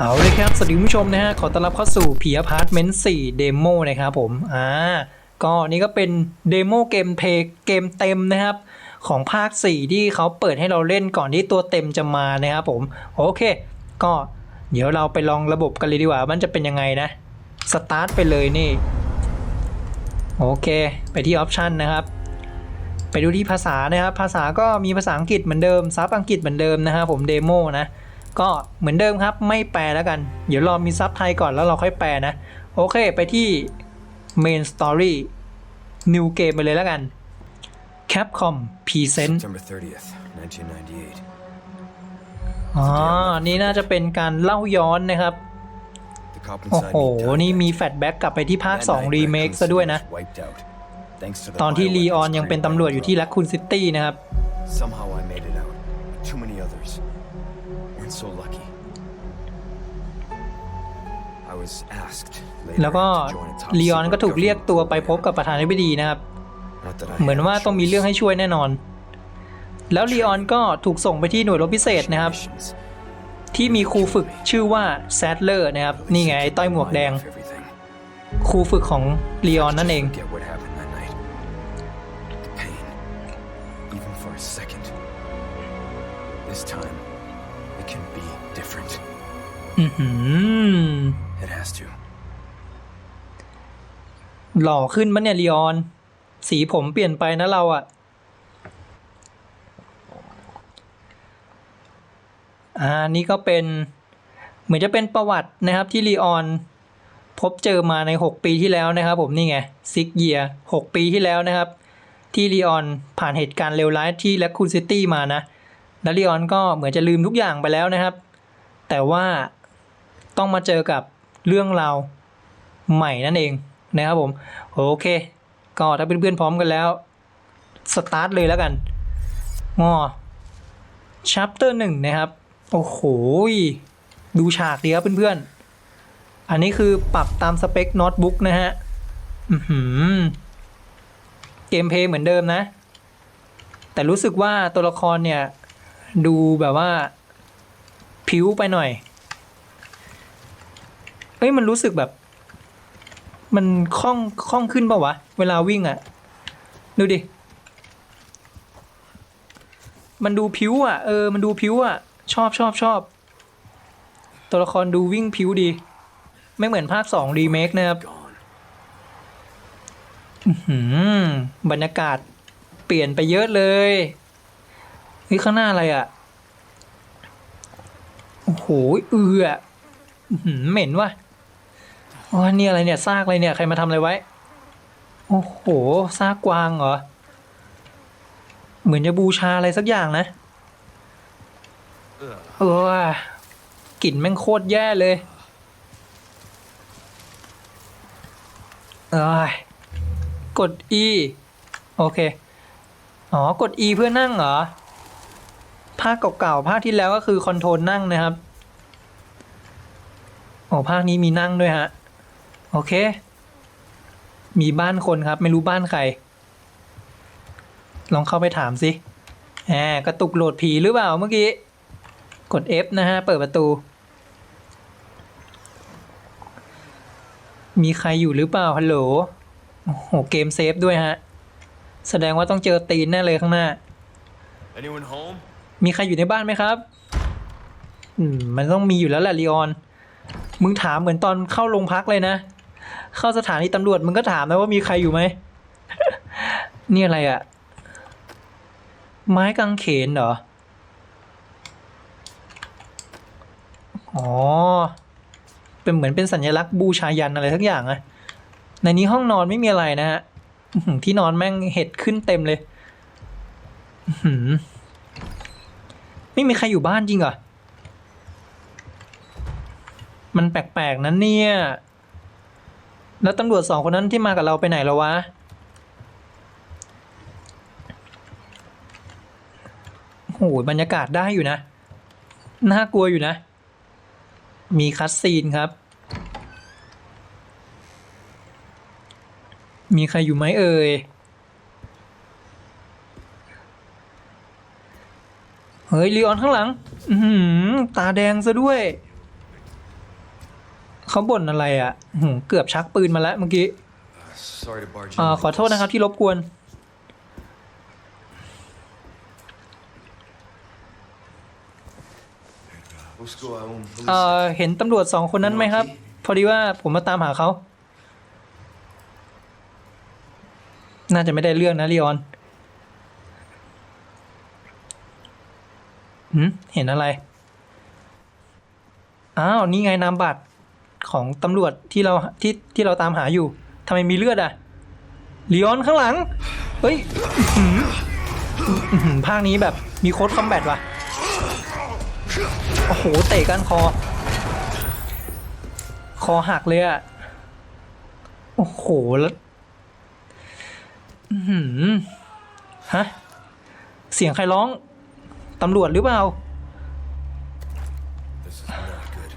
เอาเลยครับ สวัสดีคุณผู้ชมนะฮะ ขอต้อนรับเข้าสู่ผีอพาร์ตเมนต์4เดโมนะครับผม อ่า ก็นี่ก็เป็นเดโมเกมเพย์เกมเต็มนะครับ ของภาค 4 ที่เขาเปิดให้เราเล่นก่อนที่ตัวเต็มจะมานะครับผม โอเค ก็เดี๋ยวเราไปลองระบบกันเลยดีกว่า มันจะเป็นยังไงนะ สตาร์ทไปเลยนี่ โอเค ไปที่ออปชันนะครับ ไปดูที่ภาษานะครับ ภาษาก็มีภาษาอังกฤษเหมือนเดิมซับอังกฤษเหมือนเดิมนะครับผมเดโมนะ ก็เหมือนเดิมครับไม่แปลแล้วกัน เดี๋ยวรอมีซับไทยก่อนแล้วเราค่อยแปลนะ โอเคไปที่ Main Story New Game ไปเลยแล้วกัน Capcom Present September 30th, 1998. อ๋อ นี่น่าจะเป็นการเล่าย้อนนะครับ The cop โอ้ inside โห me died. นี่มีแฟลชแบ็กกลับไปที่ภาค That 2 night, รีเมค Raccoon ซะด้วย City นะ was wiped out, thanks to the ตอนที่ bioweapons ลีออนยังเป็น created ตำรวจ by อยู่ที่ Umbrella. ลักคุณซิตี้นะครับ so lucky. I was asked later แล้วก็ to join a top ลีออน secret ก็ถูกเรียก government ตัวไปพบ program. กับประธานาธิบดีนะครับ Not that I เหมือน had a ว่าต้องมี choice. เรื่องให้ช่วยแน่นอน แล้วลีออนก็ถูกส่งไปที่หน่วยรบพิเศษนะครับ Missions. ที่มีครูฝึกชื่อว่าแซดเลอร์นะครับ นี่ไงไอ้ต้อยหมวกแดง Mind of everything. ครูฝึกของลีออนนั่นเอง Forget what happened that night. The pain, even for a second. This time, it can be different. อือหือ It has to. หล่อขึ้นมั้เนี่ยลีออน สีผมเปลี่ยนไปนะเราอะอ่านี่ก็เป็น เหมือนจะเป็นประวัตินะครับที่ลีออน พบเจอมาใน 6 ปีที่แล้วนะครับ ผมนี่ไงซิกเยียหกปีที่แล้วนะครับ ที่ลีออนผ่านเหตุการณ์เลวร้ายที่แลคคูนซิตี้มานะ แล้วลีออนก็เหมือนจะลืมทุกอย่างไปแล้วนะครับ แต่ว่าต้องมาเจอกับเรื่องราวใหม่นั่นเองนะครับผมโอเค ก็ถ้าเพื่อนๆพร้อมกันแล้วสตาร์ทเลยแล้วกันงอชัปเตอร์หนึ่งนะครับ โอ้โห ดูฉากดีครับเพื่อนๆ อันนี้คือปรับตามสเปคโน้ตบุ๊กนะฮะเกมเพย์เหมือนเดิมนะ แต่รู้สึกว่าตัวละครเนี่ย ดูแบบว่า ผิวไปหน่อย เอ้ยมันรู้สึกแบบ มันคล่องคล่องขึ้นเปล่าวะ เวลาวิ่งอะ่ะ ดูดิ มันดูผิวอะ่ะ เออ มันดูผิวอะ่ะ ชอบชอบชอบ ตัวละครดูวิ่งผิวดี ไม่เหมือนภาคสองรีเมคนะครับบรรยากาศเปลี่ยนไปเยอะเลย เฮ้ยข้างหน้าอะไรอะ่ะ โอ้โหเอือเหม็นว่ะอ๋อนี่อะไรเนี่ยซากอะไรเนี่ยใครมาทำอะไรไว้ โอ้โหซากกวางเหรอ เหมือนจะบูชาอะไรสักอย่างนะ เออกลิ่นแม่งโคตรแย่เลยเอ้กด E โอเค อ๋อ กด E เพื่อนั่งเหรอ ภาคเก่าๆภาคที่แล้วก็คือคอนโทรลนั่งนะครับโอ้ภาคนี้มีนั่งด้วยฮะ โอเค มีบ้านคนครับ ไม่รู้บ้านใคร ลองเข้าไปถามสิแหมกระตุกโหลดผีหรือเปล่าเมื่อกี้ กด F นะฮะ เปิดประตู มีใครอยู่หรือเปล่าฮัลโหลโอ้โหเกมเซฟด้วยฮะ แสดงว่าต้องเจอตีนแน่เลยข้างหน้า Anyone home? มีใครอยู่ในบ้านไหมครับอืมมันต้องมีอยู่แล้วแหละลีออน มึงถามเหมือนตอนเข้าโรงพักเลยนะ เข้าสถานีตำรวจมึงก็ถามนะว่ามีใครอยู่ไหม นี่อะไรอะ่ะไม้กางเขนเหรอ อ๋อ เป็นเหมือนเป็นสัญลักษณ์บูชายันอะไรทั้งอย่างอะในนี้ห้องนอนไม่มีอะไรนะฮะที่นอนแม่งเห็ดขึ้นเต็มเลย อื้อหื ไม่มีใครอยู่บ้านจริงเหรอ มันแปลกๆนั้นเนี่ย แล้วตำรวจสองคนนั้นที่มากับเราไปไหนแล้ววะ โอ้โหบรรยากาศได้อยู่นะ น่ากลัวอยู่นะ มีคัสซีนครับ มีใครอยู่ไหมเอ่ย เฮ้ยลีออนข้างหลัง อือหือตาแดงซะด้วย เขาบ่นอะไรอะ่ะหืมเกือบชักปืนมาแล้วเมื่อกี้ Sorry to barge in. อ่า like ขอโทษ this. นะครับที่รบกวน Busco a un เอ่อ policía. เห็นตำรวจสองคนนั้นไหมครับ พอดีว่าผมมาตามหาเขา น่าจะไม่ได้เรื่องนะลีออน หืมเห็นอะไร อ้าว นี่ไงนามบัตรของตำรวจที่เราที่ที่เราตามหาอยู่ทำไมมีเลือดอะลีออนข้างหลัง เฮ้ยหืออื้อหือภาคนี้แบบมีโค้ดคอมแบทว่ะ โอ้โห เตะกันคอ คอหักเลยอะโอ้โห แล้วหือฮะ เสียงใครร้อง ตำรวจหรือเปล่า This is not good.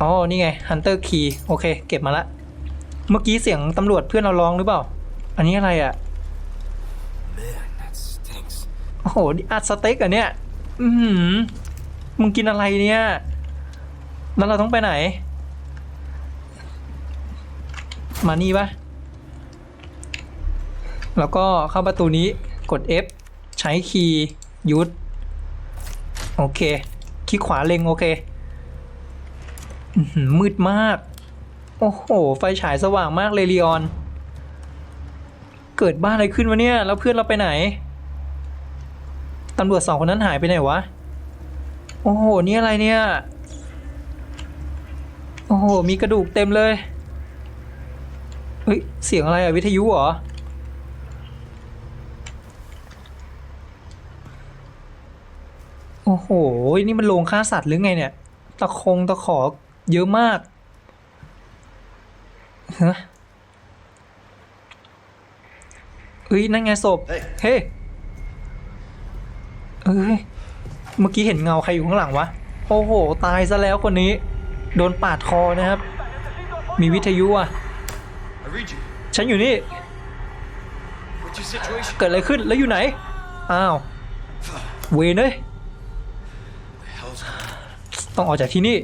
อ๋อ นี่ไง Hunter Key โอเค เก็บมาละ เมื่อกี้เสียงตำรวจเพื่อนเราร้องหรือเปล่า อันนี้อะไรอะ Man, that stinks. โอ้โหนี่อัดสเต็กเหรอะเนี่ย อือหือมึงกินอะไรเนี่ย แล้วเราต้องไปไหน มานี่ปะแล้วก็เข้าประตูนี้กด F ใช้คีย์ยุดโอเค คลิกขวาเล็งโอเค มืดมาก โอ้โห ไฟฉายสว่างมากเลยลีออน เกิดบ้าอะไรขึ้นวะเนี่ย แล้วเพื่อนเราไปไหน ตำรวจสองคนนั้นหายไปไหนวะ โอ้โห นี่อะไรเนี่ย โอ้โห มีกระดูกเต็มเลย เฮ้ย เสียงอะไรอะวิทยุเหรอ โอ้โห นี่มันโรงฆ่าสัตว์หรือไงเนี่ย ตะคงตะขอเยอะมากฮะเฮ้ย นั่นไงศพเฮ้ยเฮ้เอ้ย เมื่อกี้เห็นเงาใครอยู่ข้างหลังวะ โอ้โห ตายซะแล้วคนนี้ โดนปาดคอนะครับ มีวิทยุอะ I read you. ฉันอยู่นี่ What's your situation? เกิดอะไรขึ้นแล้วอยู่ไหน อ้าว เวนเอ้ย ต้องออกจากที่นี่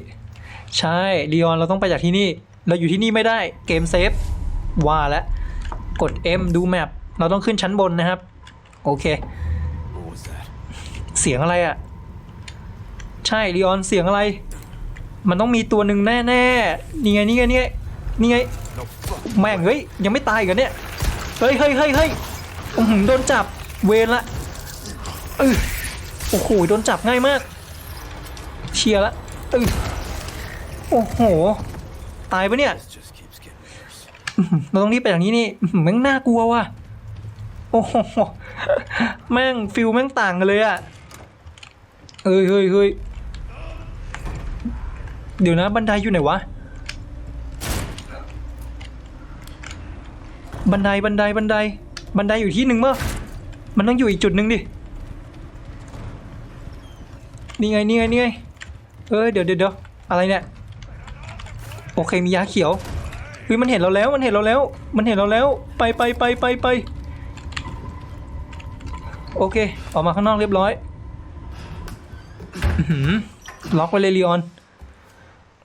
ใช่ลีออนเราต้องไปจากที่นี่ เราอยู่ที่นี่ไม่ได้เกมเซฟว่าแล้วกด M ดูแมปเราต้องขึ้นชั้นบนนะครับ โอเค เสียงอะไรอะ่ะ ใช่ลีออนเสียงอะไร มันต้องมีตัวหนึ่งแน่ๆนี่ไงนี่ไงนี่ไงนี่ไงแม่งเฮ้ยยังไม่ตายกันเนี่ยเฮ้ยเฮ้ยเฮ้ยเฮ้ยอื้อโดนจับเวรละเออโอ้โหโดนจับง่ายมาก เชียร์ละ ออโอ้โห ตายปะเนี่ย เราต้องรีบไปทางนี้นี่แม่งน่ากลัวว่ะ โอ้โห แม่งฟิลแม่งต่างกันเลยอะเฮ้ยเฮ้ยเฮ้ยเดี๋ยวนะบันไดอยู่ไหนวะ บันไดบันไดบันได บันไดอยู่ที่หนึ่งมั้งมันต้องอยู่อีกจุดหนึ่งดิ นี่ไงนี่ไงนี่ไง เออเดี๋ยวเดี๋ยวเดี๋ยวอะไรเนี่ยโอเคมียาเขียวเฮ้ยมันเห็นเราแล้วมันเห็นเราแล้ว มันเห็นเราแล้ว ไปไปไปไปไปโอเค ออกมาข้างนอกเรียบร้อยล็อกไว้เลยลีออน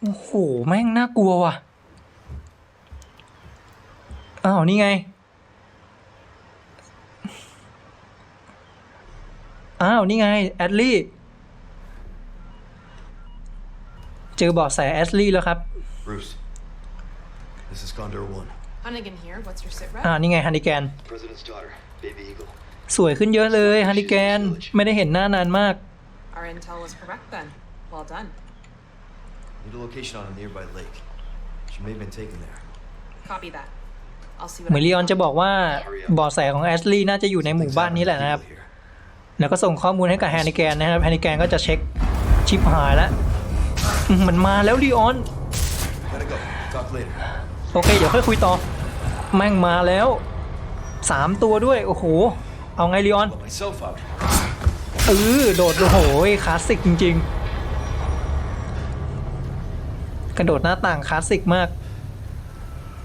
โอ้โหแม่งน่ากลัวว่ะอ้าวนี่ไงอ้าวนี่ไงแอดลี่ เจอเบาะแสแอดลี่แล้วครับ Bruce. This is Condor One. Hunnigan here. What's your sit rep? อ่านี่ไงฮันดิแกน President's daughter, Baby Eagle. สวยขึ้นเยอะเลยฮันดิแกนไม่ได้เห็นหน้านานมาก Our intel was correct then. Well done. Need a location on a nearby lake. She may have been taken there. Copy that. I'll see เหมือน what ลี I ออน can จะ find. บอกว่าเบาะแสของแอชลีย์น่าจะอยู่ในหมู่บ้านนี้แหละนะครับ People here. แล้วก็ส่งข้อมูลให้กับแฮนดิแกนนะครับแฮนดิแกนก็จะเช็คชิปหายแล้วอื มมันมาแล้วลีออน Gotta go. Talk later. โอเค เดี๋ยวค่อยคุยต่อ แม่งมาแล้วสามตัวด้วย โอ้โห เอาไงลีออน Let myself out. เออโดด โอ้โหคลาสสิกจริง ๆ กระโดดหน้าต่างคลาสสิกมาก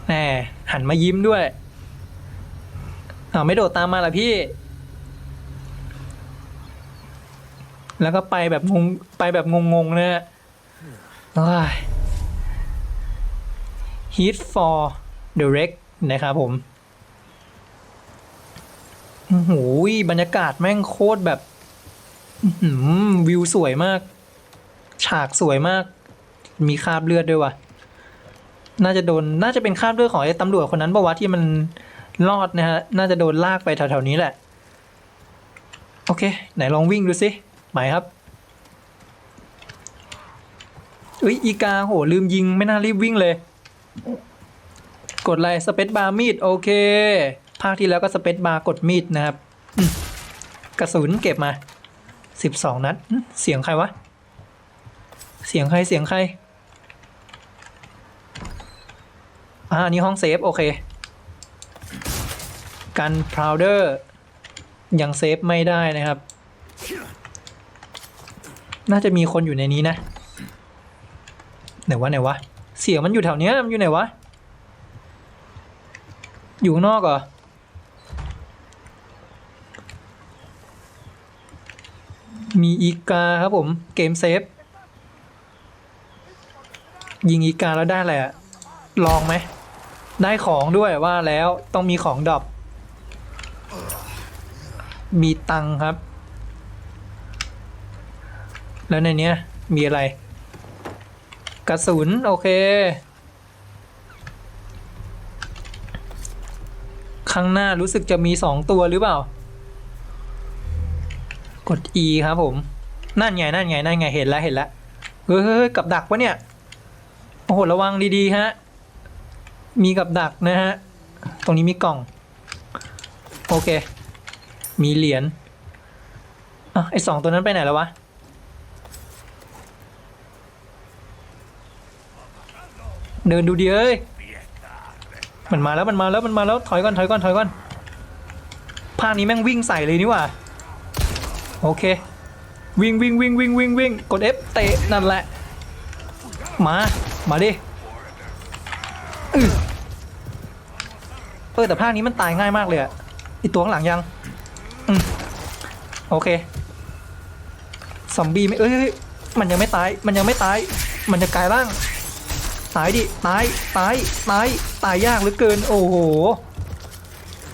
แหมหันมายิ้มด้วยอ้าวไม่โดดตามมาเหรอพี่ แล้วก็ไปแบบงง ไปแบบงงๆนะฮะเฮ้ย Heat for the Wreck นะครับผมโอ้โหบรรยากาศแม่งโคตรแบบวิวสวยมาก ฉากสวยมาก มีคราบเลือดด้วยว่ะ น่าจะโดน น่าจะเป็นคราบเลือดของไอ้ตำรวจคนนั้นปะวะที่มันรอดนะฮะ น่าจะโดนลากไปแถวๆนี้แหละ โอเค ไหนลองวิ่งดูสิไหมครับเอ้ยอีกาโหลืมยิงไม่น่ารีบวิ่งเลย กดอะไรสเปซบาร์มีดโอเค ภาคที่แล้วก็สเปซบาร์กดมีดนะครับกระสุนเก็บมาสิบสองนัดเสียงใครวะ เสียงใครเสียงใครอ่านนี้ห้องเซฟโอเค กันพาวเดอร์ยังเซฟไม่ได้นะครับ น่าจะมีคนอยู่ในนี้นะ ไหนวะไหนวะ เสียงมันอยู่แถวเนี้ยมันอยู่ไหนวะ อยู่ข้างนอกเหรอ มีอีกาครับผม เกมเซฟ ยิงอีกาแล้วได้อะไรอะลองไหม ได้ของด้วยว่าแล้วต้องมีของดรอปมีตังค์ครับ แล้วในเนี้ย มีอะไร กระสุน โอเค ข้างหน้ารู้สึกจะมีสองตัวหรือเปล่า กด E ครับผม นั่นไง นั่นไง นั่นไง เห็นแล้ว เห็นแล้วเฮ้ยเฮ้ยเฮ้ยกับดักวะเนี่ย โอ้โห ระวังดีๆ ฮะ มีกับดักนะฮะ ตรงนี้มีกล่อง โอเค มีเหรียญอะไอสองตัวนั้นไปไหนแล้ววะ เดินดูดีเอ้ยมันมาแล้วมันมาแล้วมันมาแล้วถอยก่อนถอยก่อนถอยก่อนภาคนี้แม่งวิ่งใส่เลยนี่ว่าโอเค วิ่งวิ่งวิ่งวิ่งวิ่งวิ่งกด F เตะนั่นแหละ มา มาดิเออแต่ภาคนี้มันตายง่ายมากเลยอะไอตัวข้างหลังยังอืมโอเคซอมบี้ไม่เอ้ยมันยังไม่ตาย มันยังไม่ตาย มันจะกลายร่าง ตายดิตายตายตายตายยากเหลือเกิน โอ้โห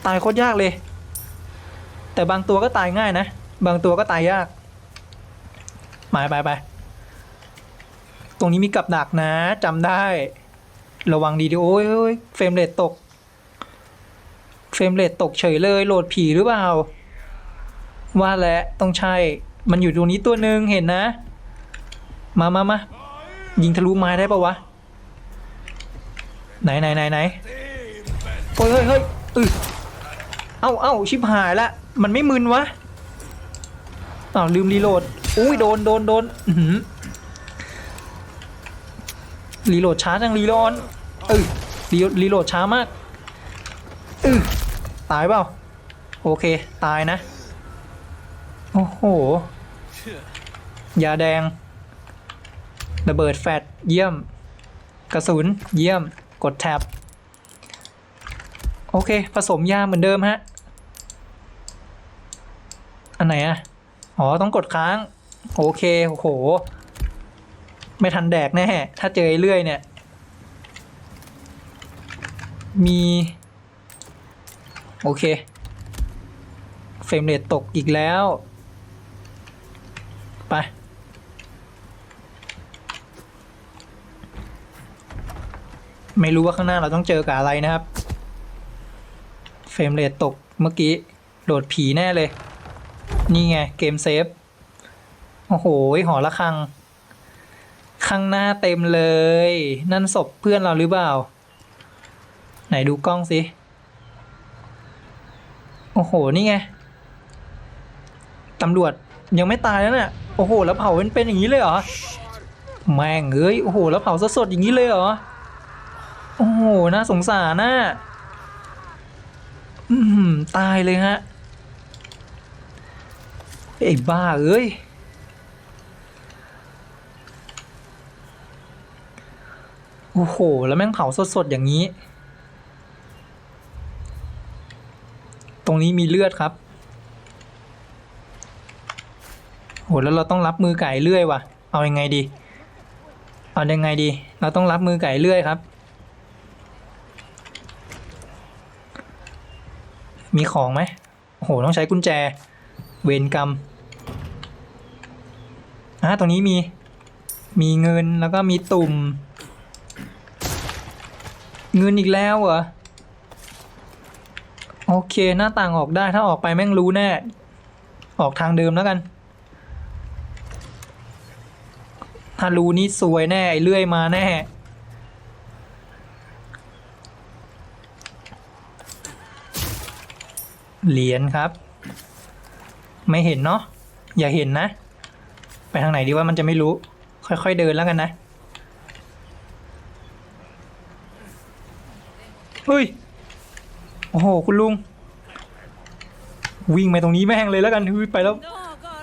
ตายโคตรยากเลย แต่บางตัวก็ตายง่ายนะ บางตัวก็ตายยากไปไปไปตรงนี้มีกับดักนะจำได้ ระวังดีดิโอ้ยโอ้ยเฟรมเรทตก เฟรมเรทตกเฉยเลยโหลดผีหรือเปล่า ว่าแล้วต้องใช่ มันอยู่ตรงนี้ตัวหนึ่งเห็นนะ มามามายิงทะลุไม้ได้ปะวะ ไหนไหนไหนไหนเฮ้ยเฮ้ยเฮ้ยอึเอ้าเอ้าชิบหายละ มันไม่มึนวะอ้าวลืมรีโหลด อุ้ยโดนโดนโดนอื้อหือรีโหลดช้าจังรีโหลดเออรีรีโหลดช้ามากเออตายเปล่า โอเค ตายนะ โอ้โห ยาแดง ระเบิดแฟดเยี่ยม กระสุน เยี่ยม กดแท็บโอเค ผสมยาเหมือนเดิมฮะ อันไหนอะอ๋อ ต้องกดค้าง โอเค โอ้โห ไม่ทันแดกแน่ ถ้าเจอเรื่อยเนี่ย มี โอเค เฟรมเรทตกอีกแล้ว ไม่รู้ว่าข้างหน้าเราต้องเจอกับอะไรนะครับ เฟรมเรทตกเมื่อกี้ โดดผีแน่เลย นี่ไง เกมเซฟ โอ้โห หอละครัง ข้างหน้าเต็มเลย นั่นศพเพื่อนเราหรือเปล่า ไหนดูกล้องสิ โอ้โห นี่ไง ตำรวจยังไม่ตายแล้วเนี่ยโอ้โห แล้วเผาเป็นเป็นอย่างนี้เลยเหรอ แม่งเอ้ย โอ้โห แล้วเผาสดๆอย่างนี้เลยเหรอ อ้โหน่าสงสารน่ะอืมตายเลยฮะไอ้บ้าเอ้ยโอ้โห แล้วแม่งเผาสดๆ อย่างนี้ ตรงนี้มีเลือดครับโหแล้วเราต้องรับมือไก่เรื่อยว่ะ เอายังไงดี เอายังไงดี เราต้องรับมือไก่เรื่อยครับ มีของไหมโอ้โห ต้องใช้กุญแจ เวรกรรมอะตรงนี้มี มีเงินแล้วก็มีตุ่ม เงินอีกแล้วเหรอ โอเค หน้าต่างออกได้ถ้าออกไปแม่งรู้แน่ ออกทางเดิมแล้วกัน ถ้ารู้นี่สวยแน่ไอ้เลื่อยมาแน่ เหรียญครับ ไม่เห็นเนาะอย่าเห็นนะ ไปทางไหนดีว่ามันจะไม่รู้ ค่อยๆเดินแล้วกันนะเฮ้ยโอ้โหคุณลุง วิ่งไปตรงนี้แม่งเลยแล้วกันไปแล้ว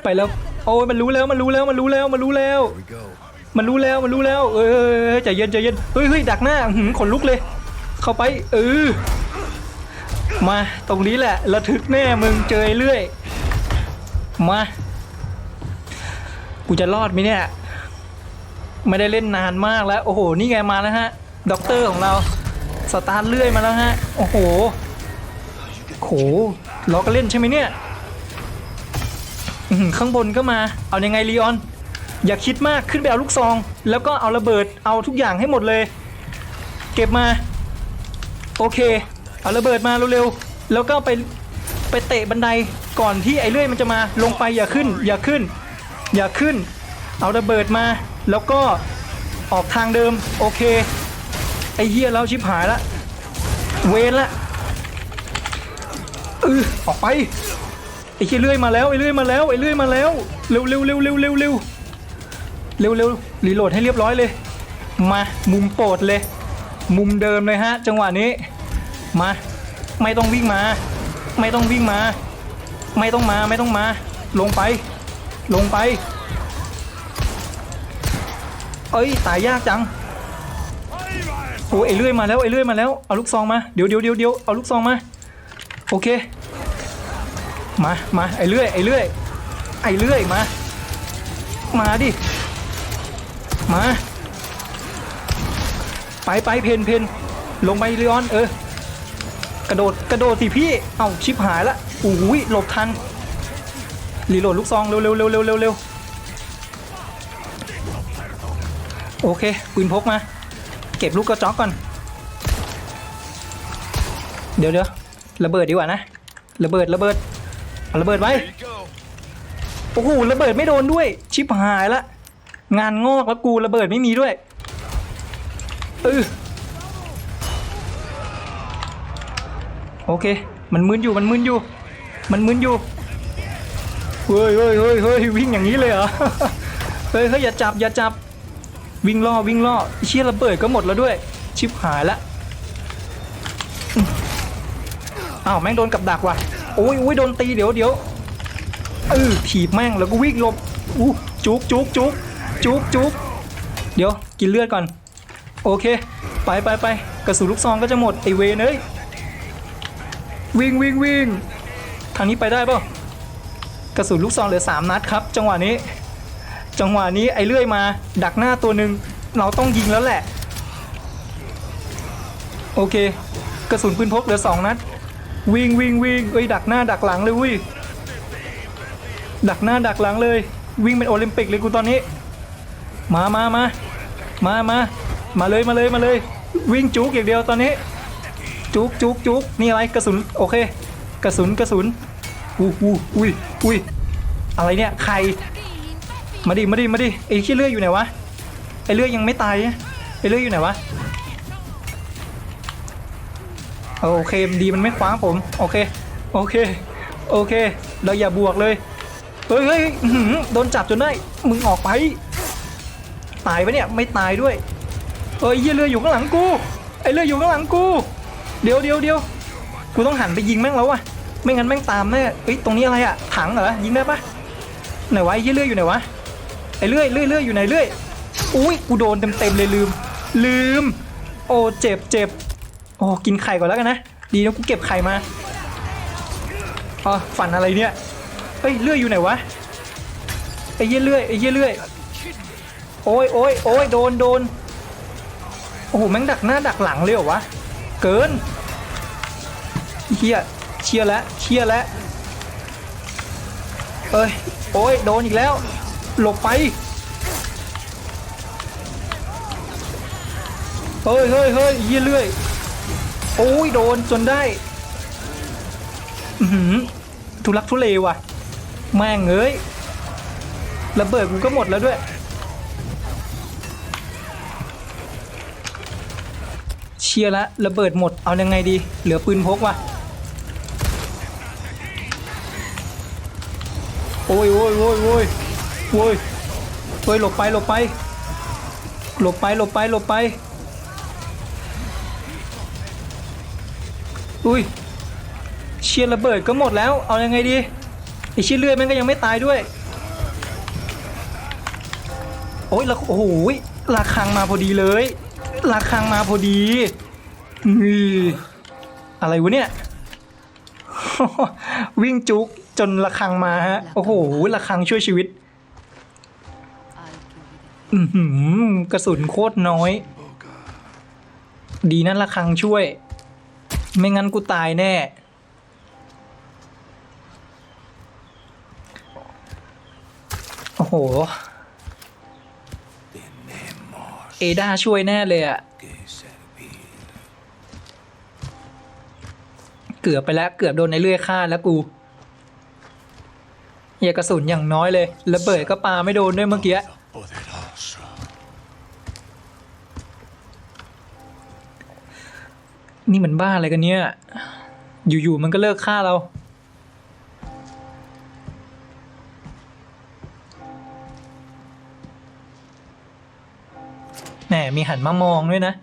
ไปแล้ว โอ้ยมันรู้แล้วมันรู้แล้วมันรู้แล้วมันรู้แล้ว มันรู้แล้วมันรู้แล้ว เออเออเออใจเย็นใจเย็นเฮ้ยเฮ้ยดักหน้าหือขนลุกเลย เข้าไปเออ มาตรงนี้แหละระทึกแน่มึงเจอเรื่อย มา กูจะรอดไหมเนี่ย ไม่ได้เล่นนานมากแล้ว โอ้โห นี่ไงมาแล้วฮะ ด็อกเตอร์ของเรา สตาร์ทเลื่อยมาแล้วฮะ โอ้โหโหล้อก็เล่นใช่ไหมเนี่ยข้างบนก็มา เอายังไงลีออน อย่าคิดมากขึ้นไปเอาลูกซอง แล้วก็เอาระเบิดเอาทุกอย่างให้หมดเลย เก็บมา โอเค เอาระเบิดมาเร็วๆแล้วก็ไปไปเตะบันไดก่อนที่ไอ้เลื่อยมันจะมาลงไปอย่าขึ้น อย่าขึ้น อย่าขึ้น เอาระเบิดมา แล้วก็ออกทางเดิมโอเคไอ้เหี้ยแล้วชิบหายละเวรละเออออกไปไอ้เหี้ยเลื่อยมาแล้วไอ้เลื่อยมาแล้วไอ้เลื่อยมาแล้วเร็วเร็วเร็วเร็วเร็วเร็วเร็วเร็วรีโหลดให้เรียบร้อยเลย มามุมโปรดเลย มุมเดิมเลยฮะ จังหวะนี้ มา ไม่ต้องวิ่งมา ไม่ต้องวิ่งมา ไม่ต้องมาไม่ต้องมา ลงไป ลงไป เอ้ยตายยากจังโอ้ไอเลื่อยมาแล้วไอเลื่อยมาแล้วเอาลูกซองมาเดี๋ยวเดี๋ยวเดี๋ยวเดี๋ยวเอาลูกซองมาโอเค มามาไอเลื่อยไอเลื่อยไอเลื่อยมา มาดิมา ไปไปเพนเพนลงไปเรียอนเออ กระโดดกระโดดสิพี่ เอาชิบหายละโอ้ยหลบทันรีโหลดลูกซองเร็วเร็วเร็วเร็วเร็วเร็วโอเคปืนพกมา เก็บลูกกระจอกก่อน เดี๋ยวเดี๋ยวระเบิดดีกว่านะระเบิดระเบิดระเบิดไว้โอ้โหระเบิดไม่โดนด้วย ชิบหายละงานงอกแล้วกูระเบิดไม่มีด้วยเออ โอเค มันมึนอยู่มันมึนอยู่ มันมึนอยู่เฮ้ยเฮ้ยเฮ้ยเฮ้ยวิ่งอย่างนี้เลยเหรอเฮ้ยเฮ้ยอย่าจับอย่าจับ วิ่งล่อวิ่งล่อเชี่ยระเบิดก็หมดแล้วด้วย ชิบหายละอ้าวแม่งโดนกับดักว่ะโอ้ยโอ้ยโดนตีเดี๋ยวเดี๋ยวเออถีบแม่งแล้วก็วิ่งหลบอู้จุกจุกจุกจุกจุกเดี๋ยวกินเลือดก่อน โอเค ไปไปไปกระสุนลูกซองก็จะหมดไอเวนเอ้ย วิ่งวิ่งวิ่งทางนี้ไปได้ป่ากระสุนลูกซองเหลือสามนัดครับ จังหวะนี้ จังหวะนี้ไอเลื่อยมา ดักหน้าตัวหนึ่งเราต้องยิงแล้วแหละ โอเค กระสุนปืนพกเหลือสองนัด วิ่งวิ่งวิ่งเอ้ยดักหน้าดักหลังเลยวิดักหน้าดักหลังเลย วิ่งเป็นโอลิมปิกเลยกูตอนนี้ มามามามามามาเลยมาเลยมาเลย วิ่งจุกอย่างเดียวตอนนี้ จุกจุกจุกนี่อะไรกระสุนโอเค กระสุนกระสุนอู้อู้อุ้ยอุ้ยอะไรเนี่ยใครมาดิมาดิมาดิไอ้ขี้เลื่อยอยู่ไหนวะไอ้เลื่อยยังไม่ตายไอ้เลื่อยอยู่ไหนวะโอเคดีมันไม่คว้างผมโอเคโอเคโอเค เราอย่าบวกเลยเฮ้ยเฮ้ยอื้อโดนจับจนได้มึงออกไป ตายปะเนี่ยไม่ตายด้วยเอ้ยเหี้ยเรืออยู่ข้างหลังกูไอ้เรือยอยู่ข้างหลังกู เดี๋ยวเดี๋ยวเดี๋ยวกูต้องหันไปยิงแม่งแล้ววะไม่งั้นแม่งตามแน่เอ้ยตรงนี้อะไรอะถังเหรอยิงได้ปะไหนวะไอ้เยเลื่อยอยู่ไหนวะไอ้เลื่อยเลื่อยเลื่อยอยู่ไหนเลื่อยอุ้ยกูโดนเต็มเต็มเลยลืม ลืม โอ้เจ็บเจ็บโอ้กินไข่ก่อนแล้วกันนะดีนะกูเก็บไข่มาอ๋อฝันอะไรเนี่ยเอ้ยเลื่อยอยู่ไหนวะไอ้เยเลื่อยไอ้เยเลื่อยโอ้ยโอ้ยโอ้ยโดนโดนโอ้โหแม่งดักหน้าดักหลังเลยเหรอวะ เกินเฮียเชียร์แล้วเชียร์แล้วเอ้ยโอ้ยโดนอีกแล้ว หลบไปเฮ้ยเฮ้ยเฮ้ยเฮียเรื่อยโอ้ยโดนจนได้หือทุลักทุเลว่ะ แม่งเอ้ยระเบิดกูก็หมดแล้วด้วย ชียร์ละระเบิดหมดเอายังไงดี เหลือปืนพกว่ะโอ้ยโอ้ยโอ้ยโอ้ยโอ้ยโอ้ยหลบไปหลบไป หลบไปหลบไปหลบไปอุ้ยเชียร์ระเบิดก็หมดแล้ว เอายังไงดีไอเชียร์เลือดมันก็ยังไม่ตายด้วย โอ้ยละโอ้โหราคังมาพอดีเลยราคังมาพอดี อะไรวะเนี่ย วิ่งจุกจนระคังมาฮะ โอ้โหระคังช่วยชีวิตกระสุนโคตรน้อย ดีนั่นระคังช่วย ไม่งั้นกูตายแน่ โอ้โห เอดาช่วยแน่เลยอะ เกือบไปแล้วเกือบโดนในเลื่อยฆ่าแล้วกูเหี้ยกระสุนอย่างน้อยเลยระเบิดก็ปาไม่โดนด้วยเมื่อกี้นี่มันบ้าอะไรกันเนี่ย อยู่ๆมันก็เลิกฆ่าเรา แหมมีหันมามองด้วยนะ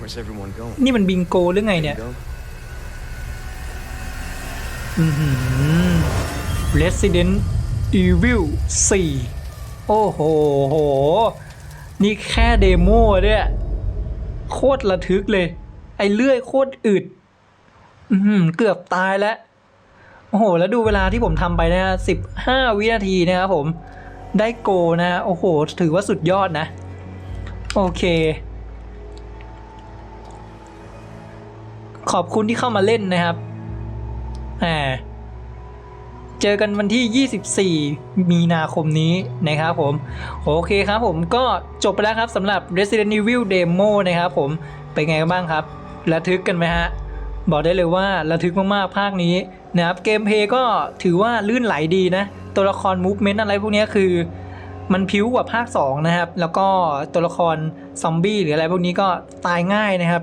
Where's everyone going? นี่มันบิงโกหรือไงเนี่ย Go? อือหือ Resident Evil 4 โอ้โหโห นี่แค่เดโมเนี่ยโคตรระทึกเลย ไอ้เลื่อยโคตรอึด อือหือเกือบตายแล้ว โอ้โห แล้วดูเวลาที่ผมทำไปนะสิบห้าวินาทีนะครับผม ได้โกนะ โอ้โห ถือว่าสุดยอดนะ โอเค ขอบคุณที่เข้ามาเล่นนะครับอ่าเจอกันวันที่ 24 มีนาคมนี้นะครับผม โอเคครับผมก็จบไปแล้วครับสำหรับ Resident Evil Demo นะครับผม เป็นไงบ้างครับ ระทึกกันไหมฮะ บอกได้เลยว่าระทึกมากๆ ภาคนี้นะครับ เกมเพย์ก็ถือว่าลื่นไหลดีนะ ตัวละคร Movement อะไรพวกนี้คือมันพิ้วกว่าภาค 2 นะครับ แล้วก็ตัวละครซอมบี้หรืออะไรพวกนี้ก็ตายง่ายนะครับ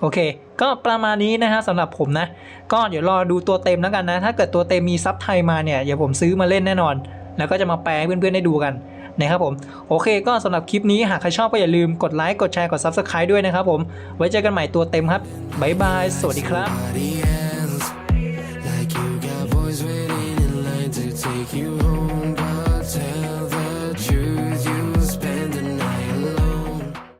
โอเค ก็ประมาณนี้นะฮะสำหรับผมนะ ก็เดี๋ยวรอดูตัวเต็มแล้วกันนะ ถ้าเกิดตัวเต็มมีซับไทยมาเนี่ยเดี๋ยวผมซื้อมาเล่นแน่นอน แล้วก็จะมาแปลให้เพื่อนๆได้ดูกันนะครับผม โอเค ก็สำหรับคลิปนี้หากใครชอบก็อย่าลืมกดไลค์กดแชร์กด Subscribe ด้วยนะครับผม ไว้เจอกันใหม่ตัวเต็มครับบ๊ายบาย สวัสดีครับ